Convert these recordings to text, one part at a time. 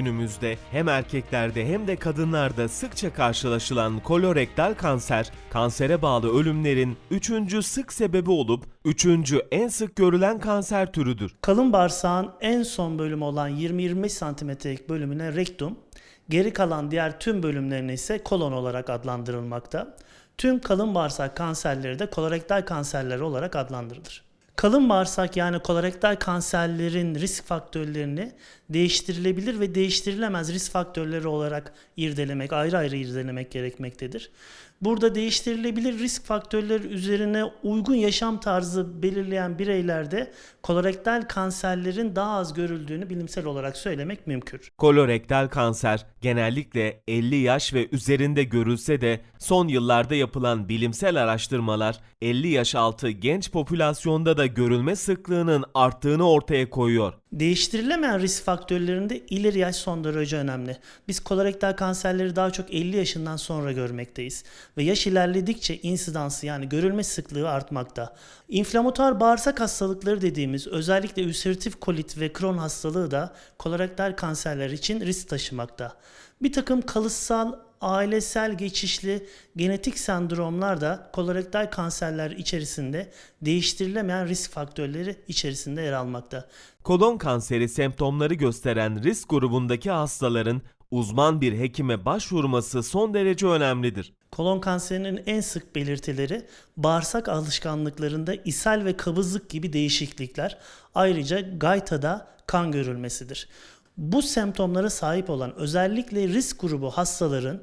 günümüzde hem erkeklerde hem de kadınlarda sıkça karşılaşılan kolorektal kanser, kansere bağlı ölümlerin üçüncü sık sebebi olup üçüncü en sık görülen kanser türüdür. Kalın bağırsağın en son bölümü olan 20-25 santimetrelik bölümüne rektum, geri kalan diğer tüm bölümlerine ise kolon olarak adlandırılmakta. Tüm kalın bağırsak kanserleri de kolorektal kanserleri olarak adlandırılır. Kalın bağırsak yani kolorektal kanserlerin risk faktörlerini değiştirilebilir ve değiştirilemez risk faktörleri olarak irdelemek, ayrı ayrı irdelemek gerekmektedir. Burada değiştirilebilir risk faktörleri üzerine uygun yaşam tarzı belirleyen bireylerde kolorektal kanserlerin daha az görüldüğünü bilimsel olarak söylemek mümkün. Kolorektal kanser genellikle 50 yaş ve üzerinde görülse de son yıllarda yapılan bilimsel araştırmalar 50 yaş altı genç popülasyonda da görülme sıklığının arttığını ortaya koyuyor. Değiştirilemeyen risk faktörlerinde ileri yaş son derece önemli. Biz kolorektal kanserleri daha çok 50 yaşından sonra görmekteyiz. Ve yaş ilerledikçe insidansı yani görülme sıklığı artmakta. İnflamatuar bağırsak hastalıkları dediğimiz özellikle ülseratif kolit ve Crohn hastalığı da kolorektal kanserler için risk taşımakta. Bir takım kalıtsal ailesel geçişli genetik sendromlar da kolorektal kanserler içerisinde değiştirilemeyen risk faktörleri içerisinde yer almakta. Kolon kanseri semptomları gösteren risk grubundaki hastaların uzman bir hekime başvurması son derece önemlidir. Kolon kanserinin en sık belirtileri bağırsak alışkanlıklarında ishal ve kabızlık gibi değişiklikler. Ayrıca gaytada kan görülmesidir. Bu semptomlara sahip olan özellikle risk grubu hastaların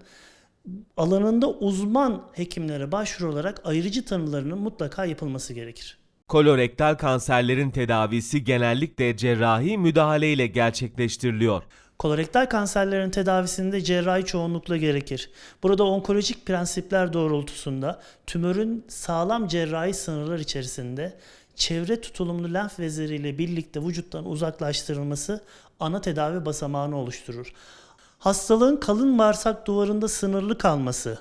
alanında uzman hekimlere başvurularak ayrıcı tanılarının mutlaka yapılması gerekir. Kolorektal kanserlerin tedavisi genellikle cerrahi müdahale ile gerçekleştiriliyor. Kolorektal kanserlerin tedavisinde cerrahi çoğunlukla gerekir. Burada onkolojik prensipler doğrultusunda tümörün sağlam cerrahi sınırlar içerisinde çevre tutulumlu lenf vezleriyle birlikte vücuttan uzaklaştırılması ana tedavi basamağını oluşturur. Hastalığın kalın bağırsak duvarında sınırlı kalması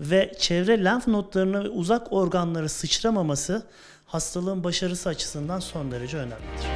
ve çevre lenf notlarına ve uzak organlara sıçramaması hastalığın başarısı açısından son derece önemlidir.